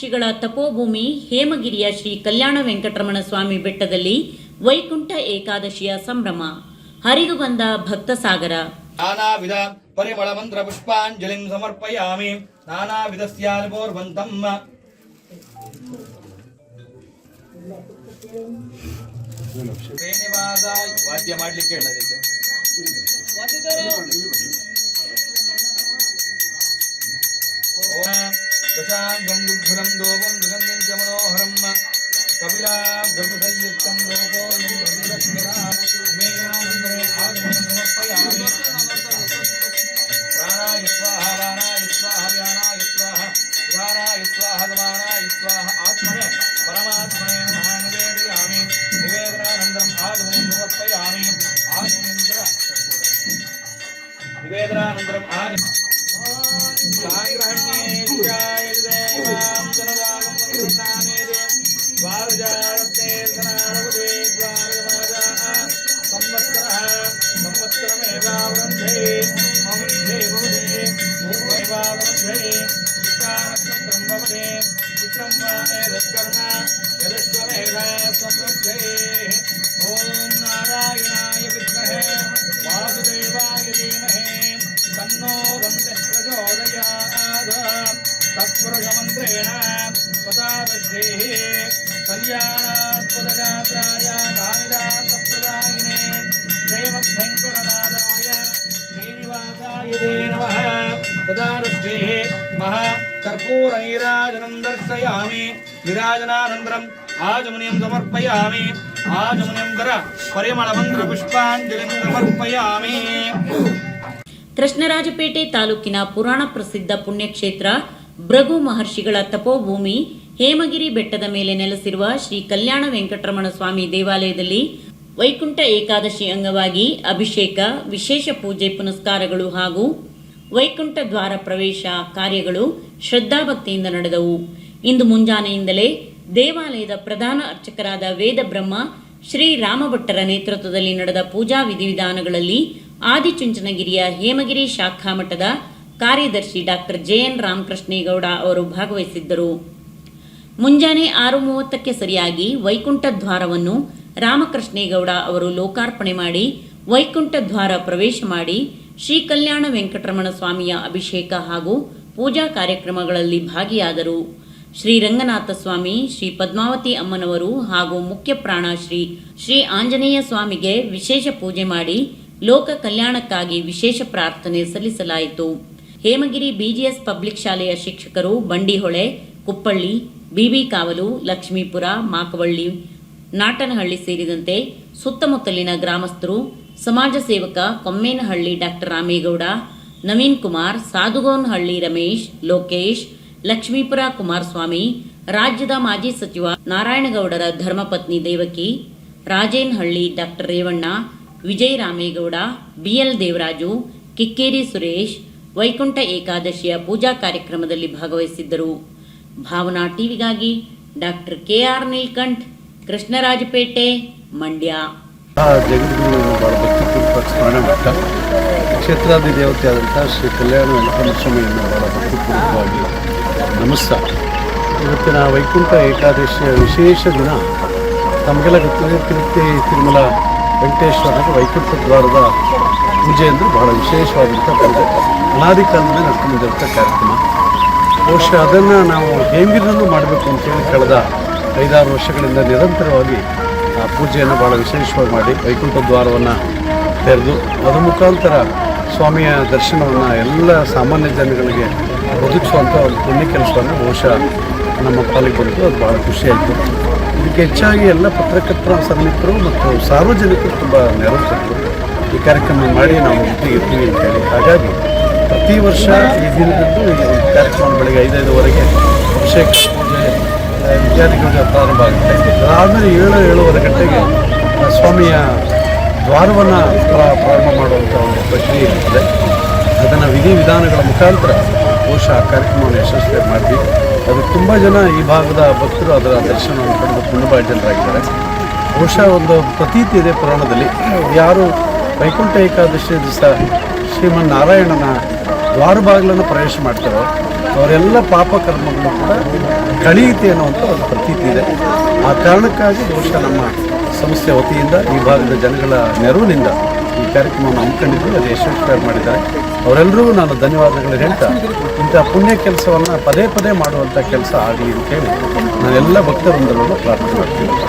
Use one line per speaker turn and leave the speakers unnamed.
ಮಹರ್ಷಿಗಳ ತಪೋಭೂಮಿ ಹೇಮಗಿರಿಯ ಶ್ರೀ ಕಲ್ಯಾಣ ವೆಂಕಟರಮಣ ಸ್ವಾಮಿ ಬೆಟ್ಟದಲ್ಲಿ ವೈಕುಂಠ ಏಕಾದಶಿಯ ಸಂಭ್ರಮ. ಹರಿದು ಬಂದ ಭಕ್ತ ಸಾಗರ
ನಾನಾವಿಧ ಪರಿಮಳ ಮಂತ್ರ ಪುಷ್ಪಾಂಜಲಿಂ ಸಮರ್ಪಯಾಮಿ. ನಾನಾವಿಧಸ್ಯಾನುಭೋರ್ವಂತಂ ಶ್ರೀನಿವಾಸ ವಾದ್ಯ ಮಾಡ್ಲಿಕ್ಕೆ ಓಂ दशाङ्गं दुग्धुरं दोपं दुगन्धिं च मनोहरं कपिलाब्धयुक्तं लोको प्राणाय स्वाहा वाणाय स्वाहा व्यानाय स्वाहा उदाराय स्वाहा गमानाय स्वाहा आत्मने परमात्मने नमः निवेदयामि निवेदनानन्दम् आत्मने समर्पयामि आत्मनेन्द्र ದೇಹಿ ಕಲ್ಯಾಣಾತ್ಪದಗಾತ್ರಾಯ ಕಾಳಿದಾಸಪ್ರದಾಯಿನೇ ಶ್ರೀಮತ್ಸಂಕುರನಾದಾಯ ಶ್ರೀನಿವಾಸಾಯ ದೇ ನಮಃ. ತದಾರುಷ್ಟಿಃ ಮಹಾ ಕರ್ಪೂರೈರಾಜನಂ ದರ್ಶಯಾಮಿ ವಿರಾಜನಾನಂತರಂ ಆಜಮುನಿಯಂ ಸಮರ್ಪಯಾಮಿ ಆಜಮುನಿಯಂತರ ಪರಿಮಳಮಂತ್ರ ಪುಷ್ಪಾಂಜಲಿಂ ಸಮರ್ಪಯಾಮಿ
ಕೃಷ್ಣರಾಜಪೇಟೆ ತಾಲೂಕಿನ ಪುರಾಣ ಪ್ರಸಿದ್ಧ ಪುಣ್ಯಕ್ಷೇತ್ರ ಭೃಗು ಮಹರ್ಷಿಗಳ ತಪೋಭೂಮಿ ಹೇಮಗಿರಿ ಬೆಟ್ಟದ ಮೇಲೆ ನೆಲೆಸಿರುವ ಶ್ರೀ ಕಲ್ಯಾಣ ವೆಂಕಟರಮಣ ಸ್ವಾಮಿ ದೇವಾಲಯದಲ್ಲಿ ವೈಕುಂಠ ಏಕಾದಶಿ ಅಂಗವಾಗಿ ಅಭಿಷೇಕ, ವಿಶೇಷ ಪೂಜೆ ಪುನಸ್ಕಾರಗಳು ಹಾಗೂ ವೈಕುಂಠ ದ್ವಾರ ಪ್ರವೇಶ ಕಾರ್ಯಗಳು ಶ್ರದ್ಧಾಭಕ್ತಿಯಿಂದ ನಡೆದವು. ಇಂದು ಮುಂಜಾನೆಯಿಂದಲೇ ದೇವಾಲಯದ ಪ್ರಧಾನ ಅರ್ಚಕರಾದ ವೇದಬ್ರಹ್ಮ, ಶ್ರೀ ರಾಮಭಟ್ಟರ ನೇತೃತ್ವದಲ್ಲಿ ನಡೆದ ಪೂಜಾ ವಿಧಿವಿಧಾನಗಳಲ್ಲಿ ಆದಿಚುಂಚನಗಿರಿಯ ಹೇಮಗಿರಿ ಶಾಖಾ ಮಠದ ಕಾರ್ಯದರ್ಶಿ ಡಾಕ್ಟರ್ ಜೆ ಎನ್ ರಾಮಕೃಷ್ಣೇಗೌಡ ಅವರು ಭಾಗವಹಿಸಿದ್ದರು. ಮುಂಜಾನೆ ಆರು ಮೂವತ್ತಕ್ಕೆ ಸರಿಯಾಗಿ ವೈಕುಂಠ ದ್ವಾರವನ್ನು ರಾಮಕೃಷ್ಣೇಗೌಡ ಅವರು ಲೋಕಾರ್ಪಣೆ ಮಾಡಿ, ವೈಕುಂಠ ದ್ವಾರ ಪ್ರವೇಶ ಮಾಡಿ ಶ್ರೀ ಕಲ್ಯಾಣ ವೆಂಕಟರಮಣ ಸ್ವಾಮಿಯ ಅಭಿಷೇಕ ಹಾಗೂ ಪೂಜಾ ಕಾರ್ಯಕ್ರಮಗಳಲ್ಲಿ ಭಾಗಿಯಾದರು. ಶ್ರೀ ರಂಗನಾಥ ಸ್ವಾಮಿ, ಶ್ರೀ ಪದ್ಮಾವತಿ ಅಮ್ಮನವರು ಹಾಗೂ ಮುಖ್ಯ ಪ್ರಾಣ ಶ್ರೀ ಶ್ರೀ ಆಂಜನೇಯ ಸ್ವಾಮಿಗೆ ವಿಶೇಷ ಪೂಜೆ ಮಾಡಿ, ಲೋಕ ಕಲ್ಯಾಣಕ್ಕಾಗಿ ವಿಶೇಷ ಪ್ರಾರ್ಥನೆ ಸಲ್ಲಿಸಲಾಯಿತು. ಹೇಮಗಿರಿ ಬಿಜಿಎಸ್ ಪಬ್ಲಿಕ್ ಶಾಲೆಯ ಶಿಕ್ಷಕರು ಬಂಡಿಹೊಳೆ, ಕುಪ್ಪಳ್ಳಿ ಬಿಬಿ ಕಾವಲು, ಲಕ್ಷ್ಮೀಪುರ, ಮಾಕವಳ್ಳಿ, ನಾಟನಹಳ್ಳಿ ಸೇರಿದಂತೆ ಸುತ್ತಮುತ್ತಲಿನ ಗ್ರಾಮಸ್ಥರು, ಸಮಾಜ ಸೇವಕ ಕೊಮ್ಮೇನಹಳ್ಳಿ ಡಾಕ್ಟರ್ ರಾಮೇಗೌಡ, ನವೀನ್ ಕುಮಾರ್, ಸಾಧುಗೋನಹಳ್ಳಿ ರಮೇಶ್, ಲೋಕೇಶ್, ಲಕ್ಷ್ಮೀಪುರ ಕುಮಾರಸ್ವಾಮಿ, ರಾಜ್ಯದ ಮಾಜಿ ಸಚಿವ ನಾರಾಯಣಗೌಡರ ಧರ್ಮಪತ್ನಿ Devaki, Rajenahalli doctor Revanna, Vijay Ramegowda, B L Devaraju, Kikkeri Suresh, Vaikuntha ಏಕಾದಶಿಯ ಪೂಜಾ ಕಾರ್ಯಕ್ರಮದಲ್ಲಿ ಭಾಗವಹಿಸಿದ್ದರು. Bhavana ಟಿವಿಗಾಗಿ doctor K R Neelkanth, Krishnarajpet, Mandya.
ಆ ದೇವತೆ ಆದಂತಹ ಕ್ಷೇತ್ರಾದಿ ಶ್ರೀ ಕಲ್ಯಾಣ ವೆಂಕಟಸ್ವಾಮಿಯನ್ನು ಬಹಳ ಭಕ್ತಿಪೂರ್ವಕವಾಗಿ ನಮಸ್ತಾ ಇವತ್ತಿನ ವೈಕುಂಠ ಏಕಾದಶಿಯ ವಿಶೇಷ ದಿನ ತಮಗೆಲ್ಲ ಗೊತ್ತಿದೆ, ತಿರುಪತಿ, ತಿರುಮಲ, ವೆಂಕಟೇಶ್ವರನ ವೈಕುಂಠ ದ್ವಾರದ ಪೂಜೆ ಅಂದರೆ ಬಹಳ ವಿಶೇಷವಾದಂಥ ಪೂಜೆ. ಅನಾದಿ ಕಾಲದಲ್ಲಿ ನಡ್ಕೊಂಡು ಕಾರ್ಯಕ್ರಮ. ಬಹುಶಃ ಅದನ್ನು ನಾವು ಹೇಮಗಿರಿನಲ್ಲೂ ಮಾಡಬೇಕು ಅಂತೇಳಿ ಕಳೆದ ಐದಾರು ವರ್ಷಗಳಿಂದ ನಿರಂತರವಾಗಿ ಆ ಪೂಜೆಯನ್ನು ಭಾಳ ವಿಶೇಷವಾಗಿ ಮಾಡಿ ವೈಕುಂಠ ದ್ವಾರವನ್ನು ತೆರೆದು ಅದರ ಮುಖಾಂತರ ಸ್ವಾಮಿಯ ದರ್ಶನವನ್ನು ಎಲ್ಲ ಸಾಮಾನ್ಯ ಜನಗಳಿಗೆ ಒದಗಿಸುವಂಥ ಒಂದು ಪುಣ್ಯ ಕೆಲಸವನ್ನು ಬಹುಶಃ ನಮ್ಮ ಪಾಲಿಗೆ ಬಂತು ಅದು ಭಾಳ ಖುಷಿಯಾಯಿತು ಇದಕ್ಕೆ ಹೆಚ್ಚಾಗಿ ಎಲ್ಲ ಪತ್ರಕರ್ತರ ಸಮಿತರು ಮತ್ತು ಸಾರ್ವಜನಿಕರು ತುಂಬ ನೆರವು ಕೊಟ್ಟರು ಈ ಕಾರ್ಯಕ್ರಮ ಮಾಡಿ ನಾವು ಒಟ್ಟಿಗೆ ಇರ್ತೀವಿ ಅಂತೇಳಿ ಹಾಗಾಗಿ ಪ್ರತಿ ವರ್ಷ ಈ ದಿನದಂದು ಈ ಕಾರ್ಯಕ್ರಮ ಬೆಳಗ್ಗೆ ಐದೈದುವರೆಗೆ ಅಭಿಷೇಕ ಪೂಜೆ ವಿದ್ಯಾರ್ಥಿಗಳಿಗೆ ಪ್ರಾರಂಭ ಆಗುತ್ತೆ. ಅದಾದಮೇಲೆ ಏಳು, ಏಳುವರೆ ಗಂಟೆಗೆ ಸ್ವಾಮಿಯ ದ್ವಾರವನ್ನು ಪ್ರಾರಂಭ ಮಾಡುವಂಥ ಒಂದು ಪ್ರಕ್ರಿಯೆ ಇರ್ತದೆ. ಅದನ್ನು ವಿಧಿವಿಧಾನಗಳ ಮುಖಾಂತರ ಬಹುಶಃ ಆ ಕಾರ್ಯಕ್ರಮವನ್ನು ಯಶಸ್ವಿ ಮಾಡಿದ್ವಿ ಅದು ತುಂಬ ಜನ ಈ ಭಾಗದ ಭಕ್ತರು ಅದರ ದರ್ಶನವನ್ನು ಪಡೆದು ತುಂಬ ಜನರಾಗಿದ್ದಾರೆ. ಬಹುಶಃ ಒಂದು ಪ್ರತೀತಿ ಇದೆ ಪುರಾಣದಲ್ಲಿ. ಯಾರು ವೈಕುಂಠ ಏಕಾದಶಿ ದಿವಸ ಶ್ರೀಮನ್ ನಾರಾಯಣನ ದ್ವಾರ ಬಾಗಿಲನ್ನು ಪ್ರವೇಶ ಮಾಡ್ತಾರೆ. ಅವರೆಲ್ಲ ಪಾಪ ಕರ್ಮಗಳು ಕೂಡ ಕಳೆಯುತ್ತೆ ಅನ್ನುವಂಥ ಒಂದು ಪ್ರತೀತಿ ಇದೆ. ಆ ಕಾರಣಕ್ಕಾಗಿ ಬಹುಶಃ ನಮ್ಮ ಸಂಸ್ಥೆ ವತಿಯಿಂದ ಈ ಭಾಗದ ಜನಗಳ ನೆರವಿನಿಂದ ಈ ಕಾರ್ಯಕ್ರಮವನ್ನು ಹಮ್ಮಿಕೊಂಡಿದ್ದು ಅದು ಯಶಸ್ವಿಯಾಗಿ ಮಾಡಿದ್ದಾರೆ. ಅವರೆಲ್ಲರಿಗೂ ನಾನು ಧನ್ಯವಾದಗಳು ಹೇಳ್ತಾ, ಇಂಥ ಪುಣ್ಯ ಕೆಲಸವನ್ನು ಪದೇ ಪದೇ ಮಾಡುವಂಥ ಕೆಲಸ ಆಗಲಿ ಅಂತೇಳಿ ನಾನೆಲ್ಲ ಭಕ್ತವೃಂದರನ್ನು ಪ್ರಾರ್ಥನೆ ಮಾಡ್ತೀನಿ.